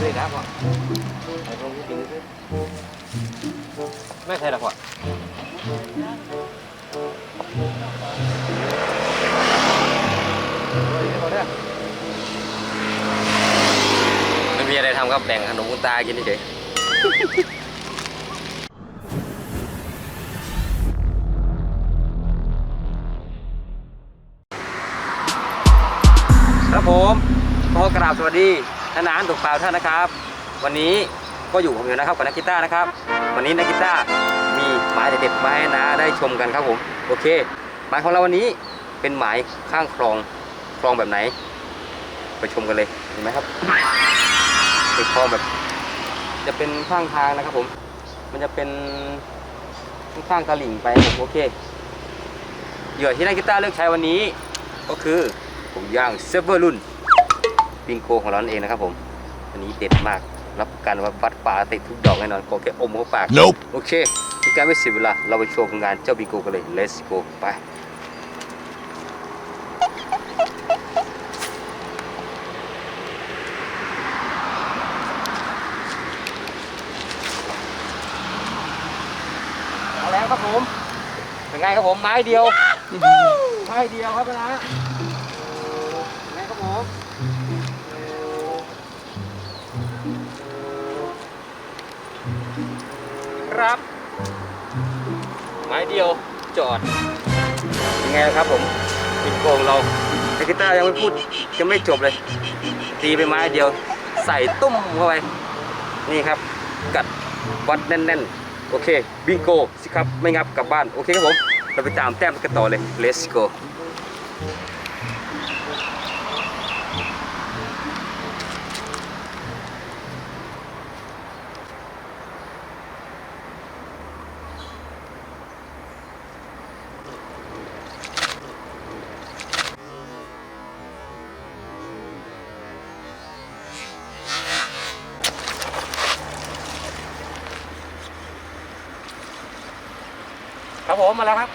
เลยครับพ่อไปลงที่ดินซื้อไม่ใช่หรอพ่อไม่มีอะไรทำครับแบ่งขนมคุณตากินเฉยครับผม ขอกราบสวัสดีท่านนานถูกเปล่าท่านนะครับ วันนี้ก็อยู่ผมอยู่นะครับกับนักกีตาร์นะครับ วันนี้นักกีตาร์มีหมายเด็ดๆมาให้นาได้ชมกันครับผมโอเคหมายของเราวันนี้เป็นหมายข้างคลองคลองแบบไหน ไปชมกันเลยเห็นไหมครับเป็นคลองแบบ จะเป็นข้างทางนะครับผม มันจะเป็นข้างๆตลิ่งไปโอเคเหยื่อที่นักกีตาร์เลือกใช้วันนี้ ก็คือผมย่างเซฟเวอร์รุ่น ปิงโกของเรานั่นเองนะครับผม อันนี้เด็ดมากรับประกันว่าวัดป่าติดทุกดอกแน่นอนขอแค่อมเข้าปาก Nope. โอเคเป็นการไม่เสียเวลา เราไปโชว์ผลงานเจ้าบิงโกกันเลย let's go ไปเอาแล้วครับผม เป็นไงครับผม ไม้เดียว ไม้เดียวครับนะ ครับ ไม้เดียวจอดยังไงครับผมปิดโกงเราไอกีตาร์ยังไม่พูดยังไม่จบเลย ตีไปไม้เดียว ใส่ตุ้มเข้าไป นี่ครับ กัดวัดแน่นๆ โอเค บิงโกสิครับ ไม่งับกลับบ้าน โอเคครับผม เราไปตามแต้มกันต่อเลย let's go ครับผมมาแล้วครับ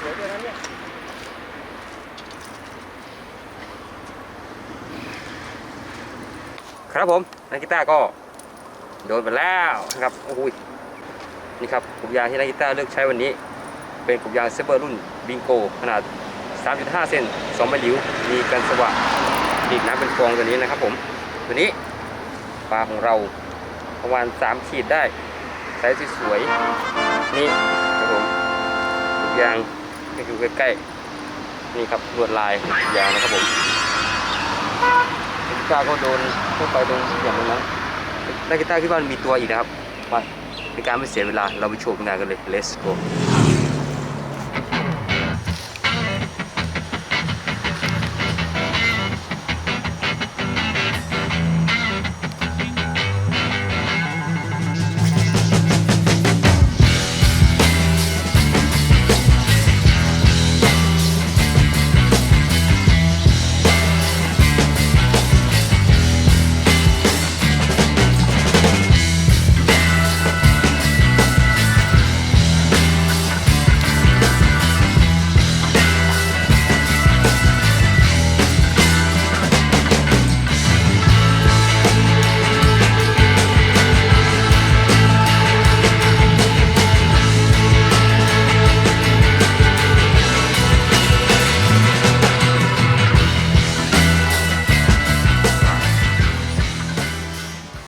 สวยด้วยนะเนี่ยครับผมนักกีตาร์ก็โดนไปแล้วนะครับโอ้ยนี่ครับกลุ่มยางที่นักกีตาร์เลือกใช้วันนี้ เป็นกลุ่มยางเซเบอร์รุ่นบิงโกขนาด 3.5 เซน2ใบหลิว มีกันสว่างดีดน้ำเป็นฟองตัวนี้นะครับผม ตัวนี้ปลาของเราประมาณ 3 ขีดได้ ไซส์สวยๆนี่ครับผมยางให้ดูใกล้ๆนี่ครับลวดลายยางนะครับผมกีตาร์ก็โดนเข้าไปตรงอย่างนั้นแล้วกีตาร์คิดว่ามันมีตัวอีกนะครับไปในการไม่เสียเวลาเราไปโชว์งานกันเลย let's go